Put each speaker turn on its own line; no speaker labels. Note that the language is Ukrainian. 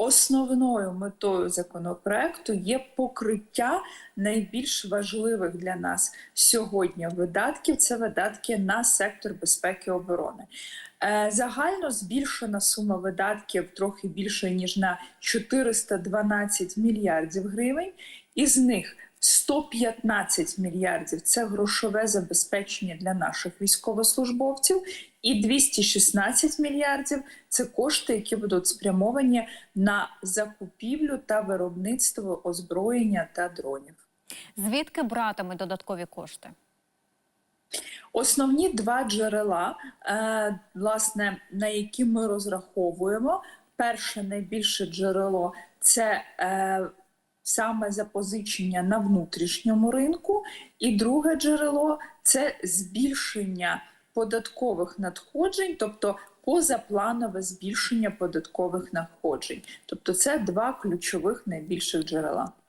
основною метою законопроекту є покриття найбільш важливих для нас сьогодні видатків. Це видатки на сектор безпеки і оборони. Е, Загально збільшена сума видатків трохи більше ніж на 412 мільярдів гривень. Із них 115 мільярдів це грошове забезпечення для наших військовослужбовців, і 216 мільярдів це кошти, які будуть спрямовані на закупівлю та виробництво озброєння та дронів.
Звідки братимуть додаткові кошти?
Основні два джерела, е, власне, на які ми розраховуємо. Перше найбільше джерело це е, саме запозичення на внутрішньому ринку, і друге джерело це збільшення податкових надходжень, тобто позапланове збільшення податкових надходжень. Тобто, це два ключових найбільших джерела.